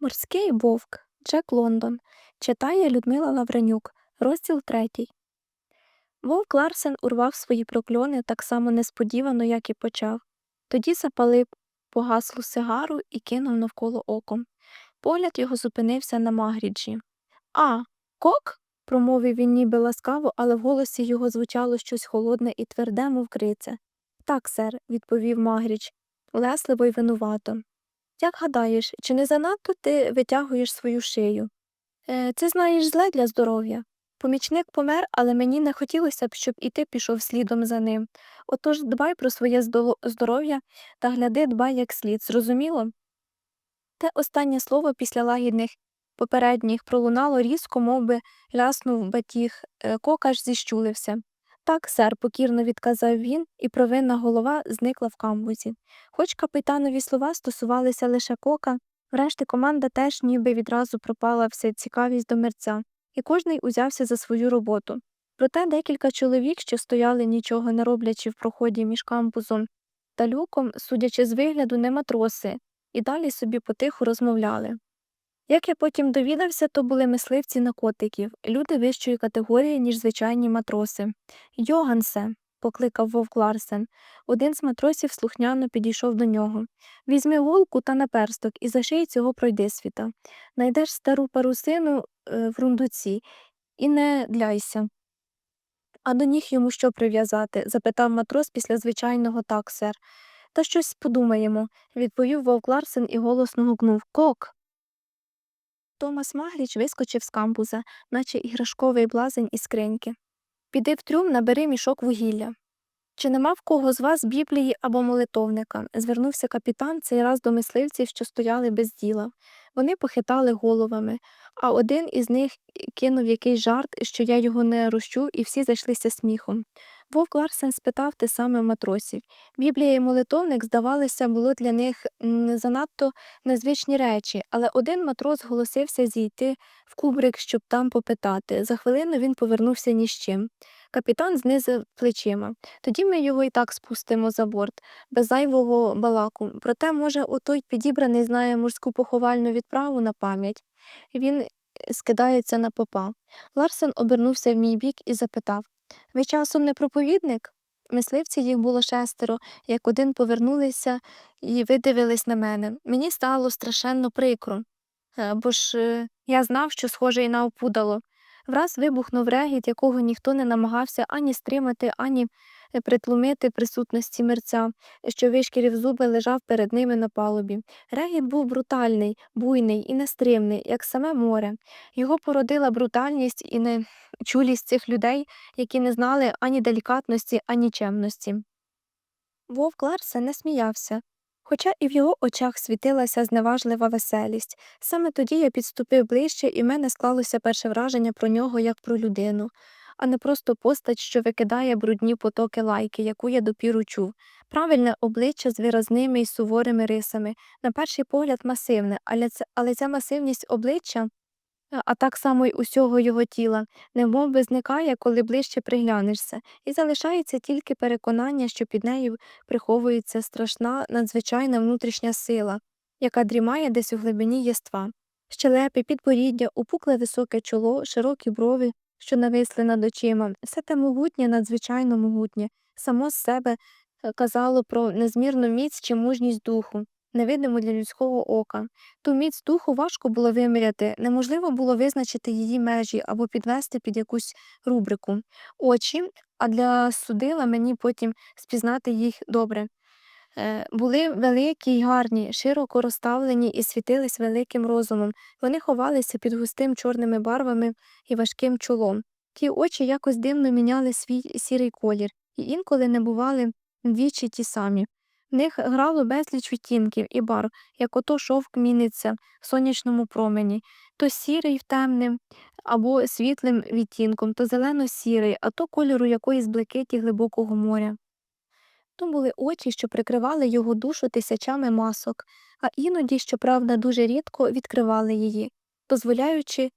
Морський вовк Джек Лондон читає Людмила Лавренюк, розділ третій. Вовк Ларсен урвав свої прокльони так само несподівано, як і почав. Тоді запалив погаслу сигару і кинув навколо оком. Погляд його зупинився на Магріджі. А, кок? промовив він ніби ласкаво, але в голосі його звучало щось холодне і тверде, мов криця. Так, сер, відповів Магрідж, улесливо й винувато. Як гадаєш, чи не занадто ти витягуєш свою шию? Е, це знаєш зле для здоров'я. Помічник помер, але мені не хотілося б, щоб і ти пішов слідом за ним. Отож дбай про своє здоров'я та гляди дбай як слід, зрозуміло? Те останнє слово після лагідних попередніх пролунало різко, мов би ляснув батіг, Е, кока ж зіщулився. Так, сер, покірно відказав він, і провинна голова зникла в камбузі. Хоч капітанові слова стосувалися лише кока, врешті команда теж ніби відразу пропала вся цікавість до мерця, і кожний узявся за свою роботу. Проте декілька чоловік, що стояли нічого не роблячи в проході між камбузом та люком, судячи з вигляду, не матроси, і далі собі потиху розмовляли. Як я потім довідався, то були мисливці на котиків, люди вищої категорії, ніж звичайні матроси. Йогансе, покликав вовк Ларсен. Один з матросів слухняно підійшов до нього. Візьми волку та наперсток і заший цього пройдисвіта. Найдеш стару парусину е, в рундуці і не ляйся. А до ніг йому що прив'язати? запитав матрос після звичайного так, сер. Та щось подумаємо, відповів вовк Ларсен і голосно гукнув Кок. Томас Магріч вискочив з камбуза, наче іграшковий блазень із скриньки. Піди в трюм, набери мішок вугілля. Чи нема в кого з вас біблії або молитовника? звернувся капітан цей раз до мисливців, що стояли без діла. Вони похитали головами, а один із них кинув якийсь жарт, що я його не розчув, і всі зайшлися сміхом. Вовк Ларсен спитав те саме матросів. Біблія і молитовник, здавалося, було для них занадто незвичні речі, але один матрос зголосився зійти в кубрик, щоб там попитати. За хвилину він повернувся ні з чим. Капітан знизив плечима. Тоді ми його і так спустимо за борт, без зайвого балаку. Проте, може, отой підібраний знає морську поховальну відправу на пам'ять. Він е, скидається на попа. Ларсен обернувся в мій бік і запитав Ви часом не проповідник? Мисливці їх було шестеро, як один повернулися і видивились на мене. Мені стало страшенно прикро. Бо ж е, я знав, що схоже і на опудало. Враз вибухнув регіт, якого ніхто не намагався ані стримати, ані притлумити присутності мерця, що вишкірів зуби лежав перед ними на палубі. Регіт був брутальний, буйний і нестримний, як саме море. Його породила брутальність і нечулість цих людей, які не знали ані делікатності, ані чемності. Вовк Ларсен не сміявся. Хоча і в його очах світилася зневажлива веселість. Саме тоді я підступив ближче, і в мене склалося перше враження про нього як про людину, а не просто постать, що викидає брудні потоки лайки, яку я допіру чув. Правильне обличчя з виразними й суворими рисами, на перший погляд масивне, але, ця масивність обличчя, а- а так само й усього його тіла, немов би зникає, коли ближче приглянешся, і залишається тільки переконання, що під нею приховується страшна надзвичайна внутрішня сила, яка дрімає десь у глибині єства. Щелепи, підборіддя, упукле високе чоло, широкі брови, що нависли над очима, все те могутнє, надзвичайно могутнє, само з себе е, казало про незмірну міць чи мужність духу, невидиму для людського ока. Ту міць духу важко було виміряти, неможливо було визначити її межі або підвести під якусь рубрику. Очі, а для судила мені потім спізнати їх добре. Е, Були великі й гарні, широко розставлені і світились великим розумом. Вони ховалися під густим чорними барвами і важким чолом. Ті очі якось дивно міняли свій сірий колір, і інколи не бували двічі ті самі. В них грало безліч відтінків і барв, як ото шовк міниться в сонячному промені, то сірий в темним або світлим відтінком, то зелено-сірий, а то кольору якоїсь блакиті глибокого моря. То були очі, що прикривали його душу тисячами масок, а іноді, щоправда, дуже рідко відкривали її, дозволяючи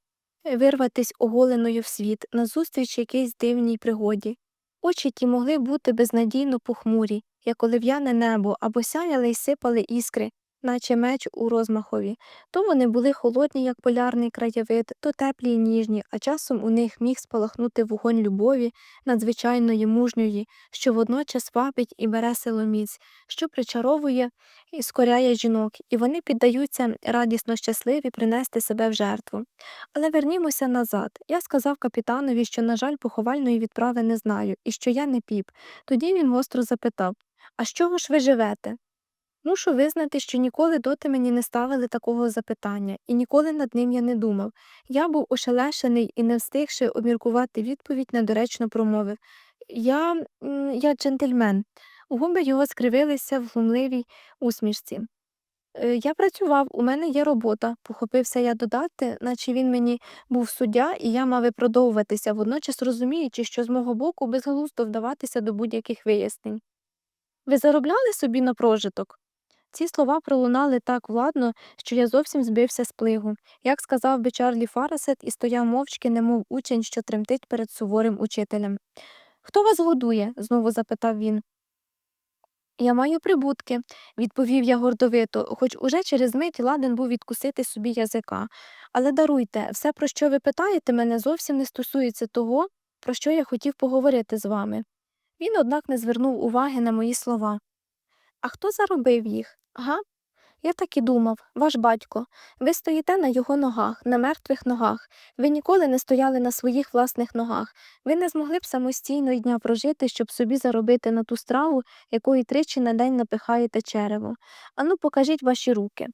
вирватися вирватись оголеною в світ назустріч якійсь дивній пригоді. Очі ті могли бути безнадійно похмурі, як олив'яне небо, або сяяли й сипали іскри, наче меч у розмахові. То вони були холодні, як полярний краєвид, то теплі й ніжні, а часом у них міг спалахнути вогонь любові, надзвичайної мужньої, що водночас вабить і бере силоміць, що причаровує і скоряє жінок, і вони піддаються радісно щасливі принести себе в жертву. Але вернімося назад. Я сказав капітанові, що, на жаль, поховальної відправи не знаю, і що я не піп. Тоді він гостро запитав А з чого ж ви живете? Мушу визнати, що ніколи доти мені не ставили такого запитання, і ніколи над ним я не думав. Я був ошелешений і, не встигши обміркувати відповідь, недоречно промовив Я, я джентльмен. Губи його скривилися в глумливій усмішці. «Е, Я працював, у мене є робота, похопився я додати, наче він мені був суддя, і я мав виправдовуватися, водночас розуміючи, що з мого боку безглуздо вдаватися до будь-яких вияснень. Ви заробляли собі на прожиток? Ці слова пролунали так владно, що я зовсім збився з плигу. Як сказав би Чарлі Фарасет і стояв мовчки, немов учень, що тремтить перед суворим учителем. Хто вас годує? знову запитав він. Я маю прибутки, відповів я гордовито, хоч уже через мить ладен був відкусити собі язика. Але даруйте, все, про що ви питаєте мене, зовсім не стосується того, про що я хотів поговорити з вами. Він, однак, не звернув уваги на мої слова. А хто заробив їх? Га? Я так і думав, ваш батько. Ви стоїте на його ногах, на мертвих ногах. Ви ніколи не стояли на своїх власних ногах. Ви не змогли б самостійно дня прожити, щоб собі заробити на ту страву, якої тричі на день напихаєте черево. Ану, покажіть ваші руки.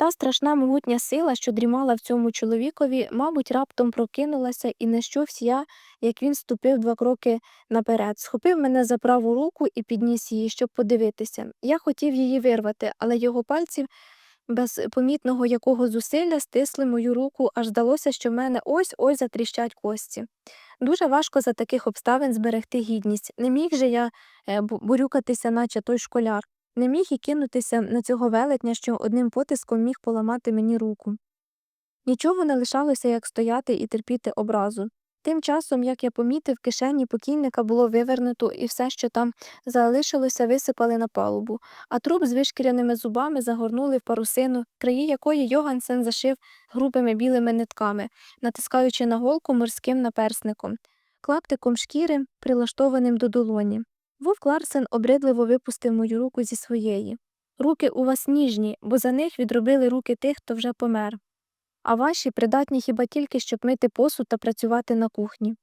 Та страшна могутня сила, що дрімала в цьому чоловікові, мабуть, раптом прокинулася, і не я, як він ступив два кроки наперед, схопив мене за праву руку і підніс її, щоб подивитися. Я хотів її вирвати, але його пальці, без помітного якого зусилля, стисли мою руку, аж здалося, що в мене ось ось затріщать кості. Дуже важко за таких обставин зберегти гідність. Не міг же я е, бурюкатися, наче той школяр. Не міг і кинутися на цього велетня, що одним потиском міг поламати мені руку. Нічого не лишалося, як стояти і терпіти образу. Тим часом, як я помітив, кишені покійника було вивернуто, і все, що там залишилося, висипали на палубу, а труп з вишкіряними зубами загорнули в парусину, краї якої Йогансен зашив грубими білими нитками, натискаючи на голку морським наперсником, клаптиком шкіри, прилаштованим до долоні. Вовк Ларсен обридливо випустив мою руку зі своєї. Руки у вас ніжні, бо за них відробили руки тих, хто вже помер. А ваші придатні хіба тільки, щоб мити посуд та працювати на кухні.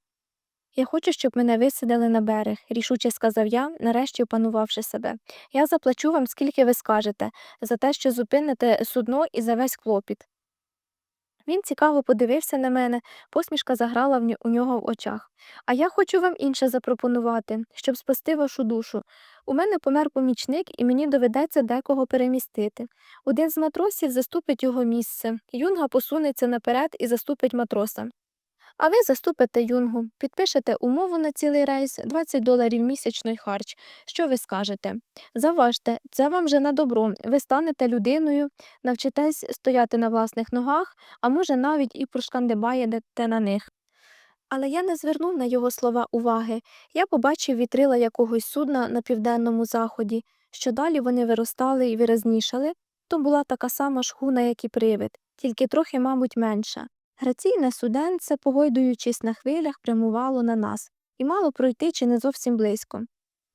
Я хочу, щоб мене висадили на берег, рішуче сказав я, нарешті опанувавши себе. Я заплачу вам, скільки ви скажете, за те, що зупините судно і за весь клопіт. Він цікаво подивився на мене, посмішка заграла у нього в очах. А я хочу вам інше запропонувати, щоб спасти вашу душу. У мене помер помічник, і мені доведеться декого перемістити. Один з матросів заступить його місце, юнга посунеться наперед і заступить матроса. А ви заступите юнгу, підпишете умову на цілий рейс 20 доларів місячний харч. Що ви скажете? Заважте, це вам вже на добро. Ви станете людиною, навчитесь стояти на власних ногах, а може навіть і прошкандибаєте на них. Але я не звернув на його слова уваги. Я побачив вітрила якогось судна на південному заході. Що далі вони виростали і виразнішали, то була така сама шхуна, як і привид, тільки трохи, мабуть, менша. Граційне суденце, погойдуючись на хвилях, прямувало на нас, і мало пройти чи не зовсім близько.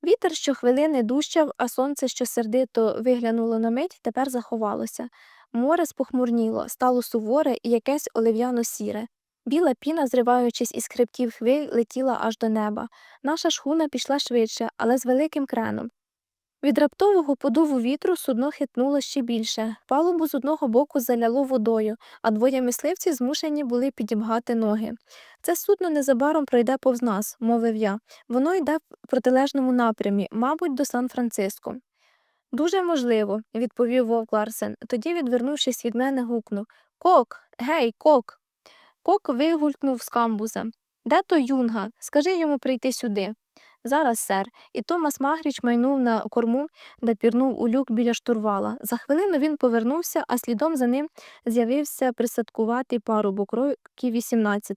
Вітер щохвилини дужчав, а сонце, що сердито виглянуло на мить, тепер заховалося. Море спохмурніло, стало суворе і якесь олив'яно-сіре. Біла піна, зриваючись із хребтів хвиль, летіла аж до неба. Наша шхуна пішла швидше, але з великим креном. Від раптового подуву вітру судно хитнуло ще більше. Палубу з одного боку заляло водою, а двоє мисливців змушені були підібгати ноги. Це судно незабаром пройде повз нас, мовив я. Воно йде в протилежному напрямі, мабуть, до Сан-Франциско. Дуже можливо, відповів вовк Ларсен. Тоді, відвернувшись від мене, гукнув Кок, гей, кок. Кок вигулькнув з камбуза. Де то юнга? Скажи йому прийти сюди. Зараз, сер. І Томас Магріч майнув на корму та пірнув у люк біля штурвала. За хвилину він повернувся, а слідом за ним з'явився присадкуватий парубок років 18,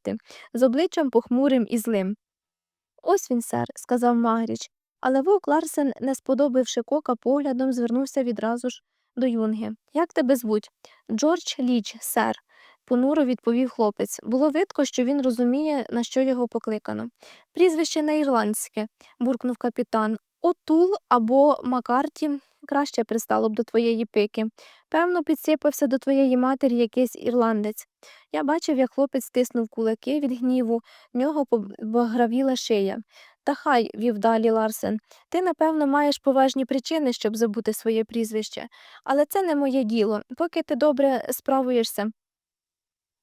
з обличчям похмурим і злим. Ось він, сер, сказав Магріч. Але вовк Ларсен, не сподобавши кока поглядом, звернувся відразу ж до юнги. Як тебе звуть? Джордж Ліч, сер, понуро відповів хлопець. Було видко, що він розуміє, на що його покликано. Прізвище не ірландське, буркнув капітан. Отул або Макарті краще пристало б до твоєї пики. Певно, підсипався до твоєї матері якийсь ірландець. Я бачив, як хлопець стиснув кулаки від гніву, в нього побагравіла шия. Та хай, вів далі Ларсен, ти, напевно, маєш поважні причини, щоб забути своє прізвище, але це не моє діло, поки ти добре справуєшся.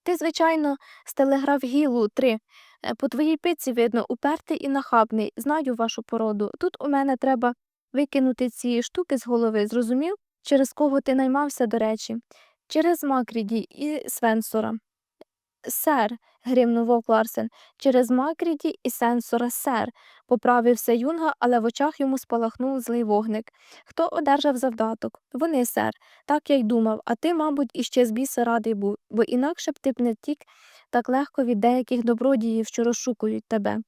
Ти, звичайно, з телеграф Гілу 3. Е, По твоїй пиці видно, упертий і нахабний. Знаю вашу породу. Тут у мене треба викинути ці штуки з голови, зрозумів? Через кого ти наймався, до речі? Через Макріді і Свенсора. Сер, гримнув Ларсен, через Макріді і сенсора, сер, поправився юнга, але в очах йому спалахнув злий вогник. Хто одержав завдаток? Вони, сер. Так я й думав, а ти, мабуть, іще з біса радий був, бо інакше б ти б не втік так легко від деяких добродіїв, що розшукують тебе.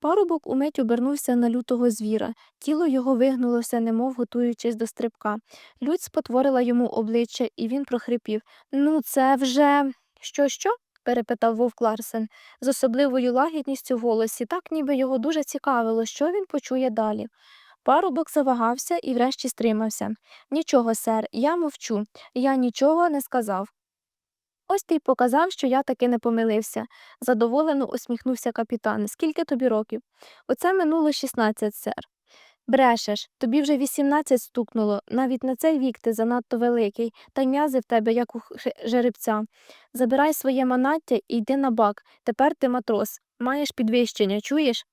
Парубок умить обернувся на лютого звіра, тіло його вигнулося, немов готуючись до стрибка. Лють спотворила йому обличчя, і він прохрипів Ну, це вже. Що, що? Перепитав вовк Ларсен, з особливою лагідністю в голосі, так ніби його дуже цікавило, що він почує далі. Парубок завагався і врешті стримався. Нічого, сер, я мовчу, я нічого не сказав. Ось ти й показав, що я таки не помилився, задоволено усміхнувся капітан. Скільки тобі років? Оце минуло 16, сер. Брешеш, тобі вже 18 стукнуло, навіть на цей вік ти занадто великий, та м'язи в тебе, як у жеребця. Забирай своє манаття і йди на бак. Тепер ти матрос. Маєш підвищення, чуєш?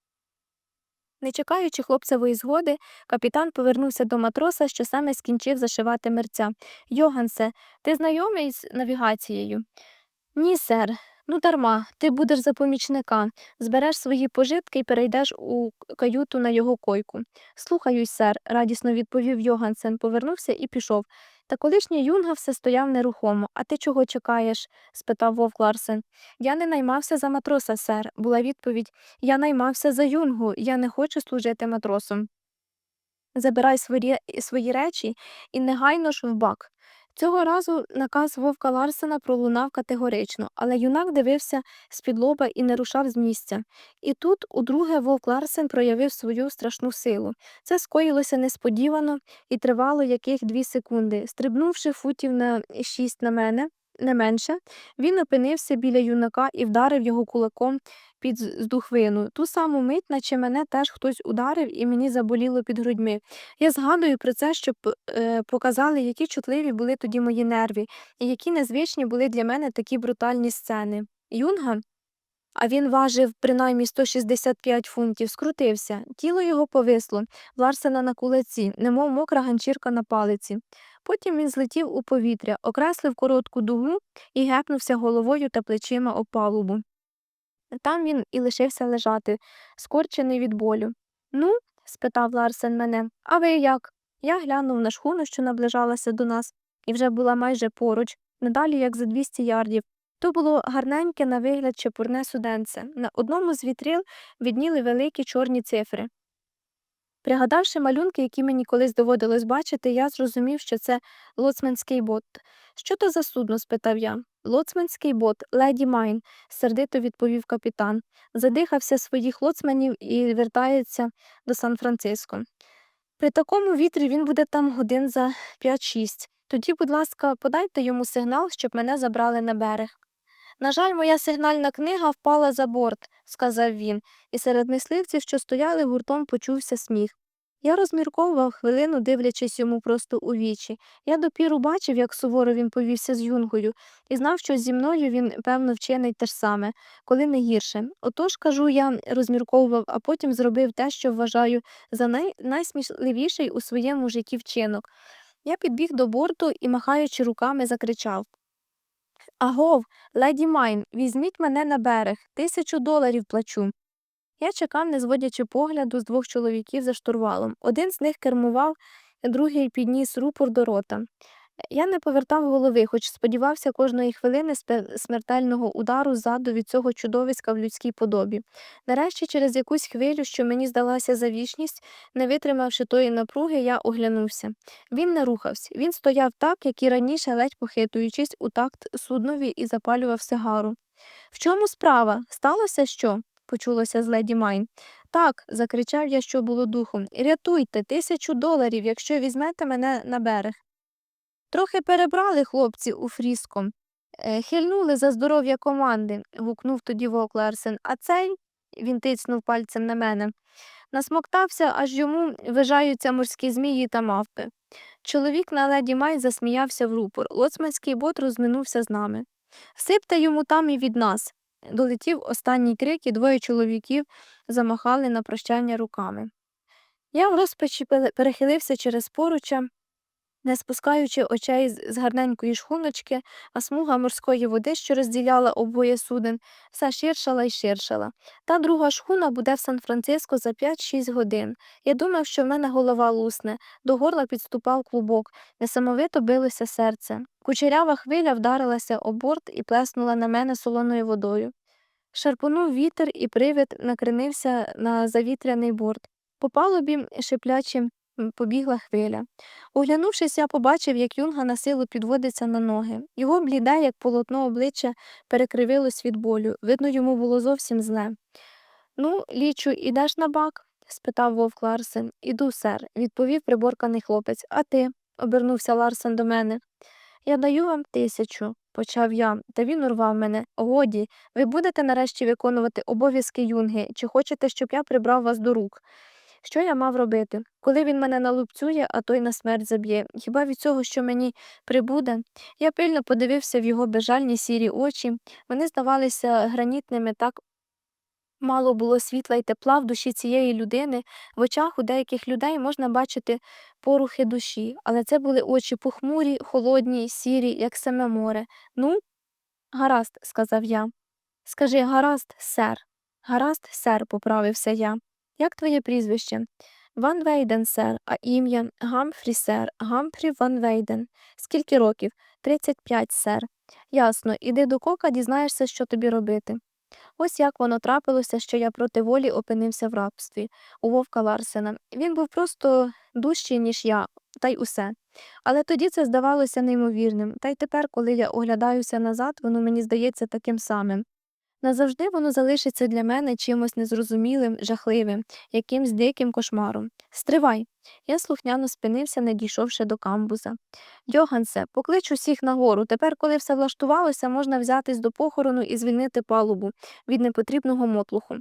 Не чекаючи хлопцевої згоди, капітан повернувся до матроса, що саме скінчив зашивати мерця. Йогансе, ти знайомий з навігацією? Ні, сер. Ну, дарма, ти будеш за помічника, збереш свої пожитки і перейдеш у каюту на його койку. Слухаюсь, сер, радісно відповів Йогансен, повернувся і пішов. Та колишній юнга все стояв нерухомо. А ти чого чекаєш? спитав вовк Ларсен. Я не наймався за матроса, сер, була відповідь. Я наймався за юнгу, я не хочу служити матросом. Забирай свої, свої речі і негайно ж в бак. Цього разу наказ вовка Ларсена пролунав категорично, але юнак дивився з-під лоба і не рушав з місця. І тут удруге вовк Ларсен проявив свою страшну силу. Це скоїлося несподівано і тривало яких дві секунди. Стрибнувши футів на шість на мене, не менше, він опинився біля юнака і вдарив його кулаком під здухвину. Ту саму мить, наче мене теж хтось ударив, і мені заболіло під грудьми. Я згадую про це, щоб е, показали, які чутливі були тоді мої нерви, і які незвичні були для мене такі брутальні сцени. Юнга, а він важив принаймні 165 фунтів, скрутився. Тіло його повисло, Ларсена на кулаці, немов мокра ганчірка на палиці. Потім він злетів у повітря, окреслив коротку дугу і гепнувся головою та плечима об палубу. Там він і лишився лежати, скорчений від болю. Ну? спитав Ларсен мене. А ви як? Я глянув на шхуну, що наближалася до нас, і вже була майже поруч, недалі як за 200 ярдів. То було гарненьке на вигляд чепурне суденце. На одному з вітрил відніли великі чорні цифри. Пригадавши малюнки, які мені колись доводилось бачити, я зрозумів, що це лоцманський бот. Що то за судно? спитав я. Лоцманський бот, леді Майн, сердито відповів капітан. Задихався своїх лоцманів і вертається до Сан-Франциско. При такому вітрі він буде там годин за 5-6. Тоді, будь ласка, подайте йому сигнал, щоб мене забрали на берег. На жаль, моя сигнальна книга впала за борт, сказав він, і серед мисливців, що стояли гуртом, почувся сміх. Я розмірковував хвилину, дивлячись йому просто у вічі. Я допіру бачив, як суворо він повівся з юнгою, і знав, що зі мною він, певно, вчинить те ж саме, коли не гірше. Отож, кажу, я розмірковував, а потім зробив те, що вважаю за най... найсмішливіший у своєму житті вчинок. Я підбіг до борту і, махаючи руками, закричав Агов, леді Майн, візьміть мене на берег, тисячу доларів плачу. Я чекав, не зводячи погляду з двох чоловіків за штурвалом. Один з них кермував, другий підніс рупор до рота. Я не повертав голови, хоч сподівався кожної хвилини смертельного удару ззаду від цього чудовиська в людській подобі. Нарешті, через якусь хвилю, що мені здалася за вічність, не витримавши тої напруги, я оглянувся. Він не рухався. Він стояв так, як і раніше, ледь похитуючись у такт суднові і запалював сигару. В чому справа? Сталося що? почулося з леді Майн. Так, закричав я, що було духом. Рятуйте, тисячу доларів, якщо візьмете мене на берег. Трохи перебрали хлопці у фріском. Е, Хильнули за здоров'я команди, гукнув тоді Вовк Ларсен. А цей, він тицнув пальцем на мене, насмоктався, аж йому вижаються морські змії та мавпи. Чоловік на леді Май засміявся в рупор. Лоцманський бот розминувся з нами. Сипте йому там і від нас. Долетів останній крик, і двоє чоловіків замахали на прощання руками. Я в розпачі перехилився через поруча, не спускаючи очей з гарненької шхуночки, а смуга морської води, що розділяла обоє суден, все ширшала й ширшала. Та друга шхуна буде в Сан-Франциско за 5-6 годин. Я думав, що в мене голова лусне, до горла підступав клубок, несамовито билося серце. Кучерява хвиля вдарилася об борт і плеснула на мене солоною водою. Шарпонув вітер, і привид накренився на завітряний борт. По палубі шиплячи м, побігла хвиля. Оглянувшись, я побачив, як юнга на силу підводиться на ноги. Його бліде, як полотно обличчя, перекривилось від болю. Видно, йому було зовсім зле. Ну, лічу, ідеш на бак? спитав вовк Ларсен. Іду, сер, відповів приборканий хлопець. А ти? обернувся Ларсен до мене. Я даю вам тисячу, почав я, та він урвав мене. Годі, ви будете нарешті виконувати обов'язки юнги, чи хочете, щоб я прибрав вас до рук? Що я мав робити? Коли він мене налупцює, а той на смерть заб'є. Хіба від цього, що мені прибуде? Я пильно подивився в його безжальні сірі очі. Вони здавалися гранітними так. Мало було світла й тепла в душі цієї людини. В очах у деяких людей можна бачити порухи душі, але це були очі похмурі, холодні, сірі, як саме море. Ну, гаразд, сказав я. Скажи гаразд, сер. Гаразд, сер, поправився я. Як твоє прізвище? Ван Вейден, сер, а ім'я Гамфрі, сер, Гамфрі Ван Вейден. Скільки років? Тридцять п'ять, сер. Ясно, іди до кока, дізнаєшся, що тобі робити. Ось як воно трапилося, що я проти волі опинився в рабстві у вовка Ларсена. Він був просто дужчий, ніж я, та й усе. Але тоді це здавалося неймовірним, та й тепер, коли я оглядаюся назад, воно мені здається таким самим. Назавжди воно залишиться для мене чимось незрозумілим, жахливим, якимсь диким кошмаром. Стривай. Я слухняно спинився, не дійшовши до камбуза. Йогансе, поклич усіх нагору. Тепер, коли все влаштувалося, можна взятись до похорону і звільнити палубу від непотрібного мотлуху.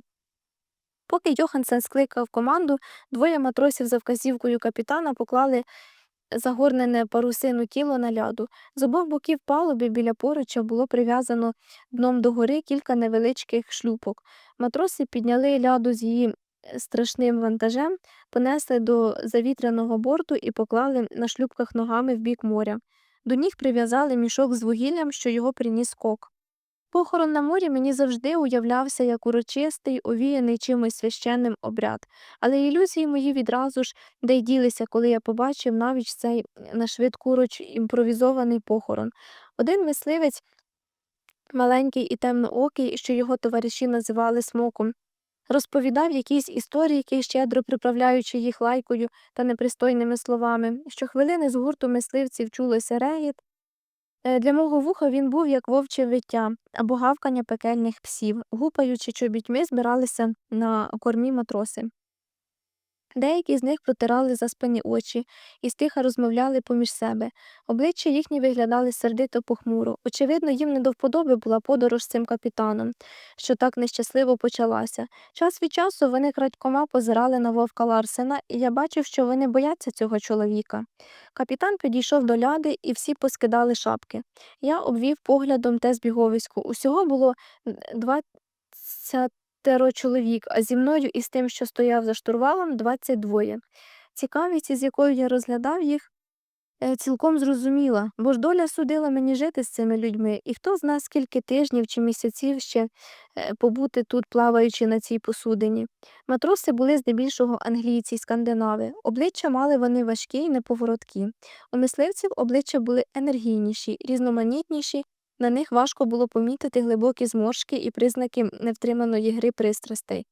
Поки Йохансен скликав команду, двоє матросів за вказівкою капітана поклали загорнене парусину тіло на ляду. З обох боків палуби біля поруча було прив'язано дном догори кілька невеличких шлюпок. Матроси підняли ляду з її е, страшним вантажем, понесли до завітряного борту і поклали на шлюпках ногами в бік моря. До ніг прив'язали мішок з вугіллям, що його приніс кок. Похорон на морі мені завжди уявлявся як урочистий, овіяний чимось священним обряд, але ілюзії мої відразу ж де й ділися, коли я побачив навіть цей на швидкуроч імпровізований похорон. Один мисливець, маленький і темноокий, що його товариші називали смоком, розповідав якісь історії, щедро приправляючи їх лайкою та непристойними словами. Щохвилини з гурту мисливців чулося регіт, Е, Для мого вуха він був як вовче виття або гавкання пекельних псів. Гупаючи чобітьми, збиралися на кормі матроси. Деякі з них протирали заспані очі і стиха розмовляли поміж себе. Обличчя їхні виглядали сердито похмуро. Очевидно, їм не до вподоби була подорож з цим капітаном, що так нещасливо почалася. Час від часу вони крадькома позирали на вовка Ларсена, і я бачив, що вони бояться цього чоловіка. Капітан підійшов до ляди, і всі поскидали шапки. Я обвів поглядом те збіговисько. Усього було двадцятеро чоловік, а зі мною і з тим, що стояв за штурвалом, двадцять двоє. Цікавість, із якою я розглядав їх, Е, Цілком зрозуміла, бо ж доля судила мені жити з цими людьми, і хто зна, скільки тижнів чи місяців ще е, побути тут, плаваючи на цій посудині. Матроси були здебільшого англійці й скандинави. Обличчя мали вони важкі й неповороткі. У мисливців обличчя були енергійніші, різноманітніші, на них важко було помітити глибокі зморшки і признаки невтриманої гри пристрастей.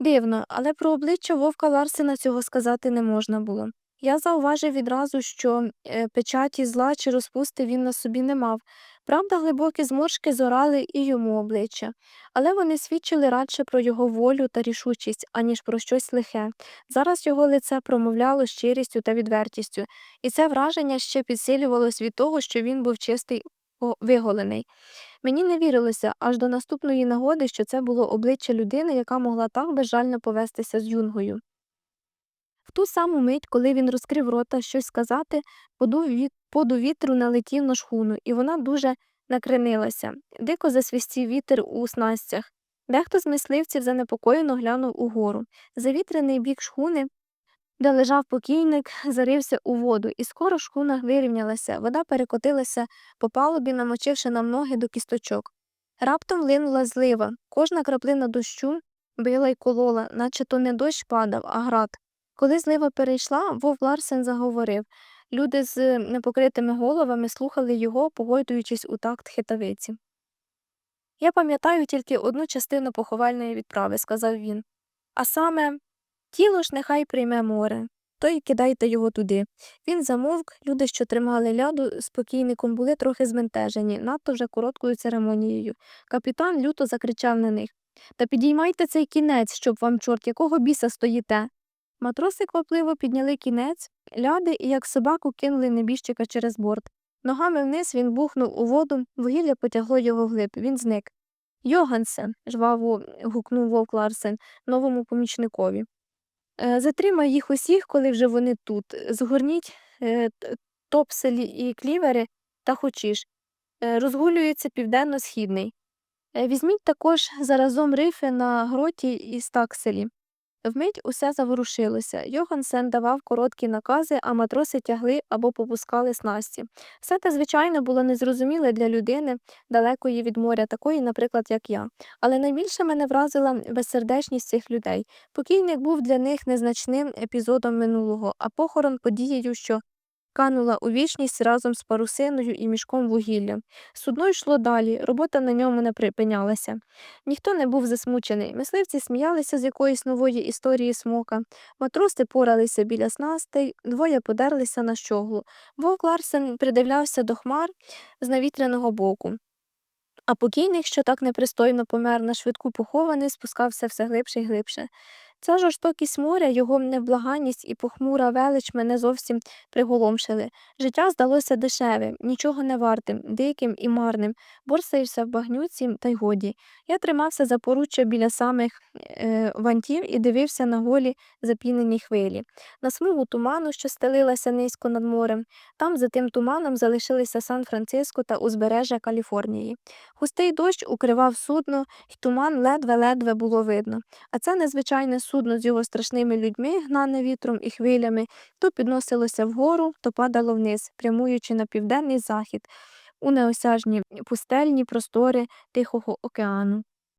Дивно, але про обличчя вовка Ларсена цього сказати не можна було. Я зауважив відразу, що е, печаті зла чи розпусти він на собі не мав. Правда, глибокі зморшки зорали і йому обличчя, але вони свідчили радше про його волю та рішучість, аніж про щось лихе. Зараз його лице промовляло щирістю та відвертістю, і це враження ще підсилювалось від того, що він був чистий виголений. Мені не вірилося аж до наступної нагоди, що це було обличчя людини, яка могла так безжально повестися з юнгою. В ту саму мить, коли він розкрив рота щось сказати, поду вітру налетів на шхуну, і вона дуже накренилася. Дико засвістів вітер у снастях. Дехто з мисливців занепокоєно глянув угору. Завітряний бік шхуни, де лежав покійник, зарився у воду, і скоро шхуна вирівнялася, вода перекотилася по палубі, намочивши нам ноги до кісточок. Раптом линула злива, кожна краплина дощу била й колола, наче то не дощ падав, а град. Коли злива перейшла, Вов Ларсен заговорив. Люди з непокритими головами слухали його, погойдуючись у такт хитавиці. Я пам'ятаю тільки одну частину поховальної відправи, сказав він. А саме тіло ж нехай прийме море, то й кидайте його туди. Він замовк, люди, що тримали ляду з покійником, були трохи збентежені, надто вже короткою церемонією. Капітан люто закричав на них Та підіймайте цей кінець, щоб вам, чорт, якого біса стоїте. Матроси квапливо підняли кінець, ляди і як собаку кинули небіжчика через борт. Ногами вниз він бухнув у воду, вугілля потягло його вглиб, він зник. Йогансен, жваво гукнув вовк Ларсен новому помічникові. «Е, Затримай їх усіх, коли вже вони тут. Згорніть е, топселі і клівери та хочіш. Е, Розгулюється південно-східний. Візьміть також заразом рифи на гроті і стакселі. Вмить усе заворушилося. Йогансен давав короткі накази, а матроси тягли або попускали снасті. Все те, звичайно, було незрозуміле для людини, далекої від моря, такої, наприклад, як я. Але найбільше мене вразила безсердечність цих людей. Покійник був для них незначним епізодом минулого, а похорон подією, що канула у вічність разом з парусиною і мішком вугілля. Судно йшло далі, робота на ньому не припинялася. Ніхто не був засмучений. Мисливці сміялися з якоїсь нової історії смока, матроси поралися біля снастей, двоє подерлися на щоглу. Вовк Ларсен придивлявся до хмар з навітряного боку. А покійник, що так непристойно помер на швидку похований, спускався все глибше й глибше. Ця жорстокість моря, його невблаганність і похмура велич мене зовсім приголомшили. Життя здалося дешевим, нічого не вартим, диким і марним, борсаєшся в багнюці та й годі. Я тримався за поруччя біля самих е, вантів і дивився на голі запінені хвилі. На смугу туману, що стелилася низько над морем, там за тим туманом залишилися Сан-Франциско та узбережжя Каліфорнії. Густий дощ укривав судно, і туман ледве-ледве було видно. А це незвичайне судно з його страшними людьми, гнане вітром і хвилями, то підносилося вгору, то падало вниз, прямуючи на південний захід, у неосяжні пустельні простори Тихого океану.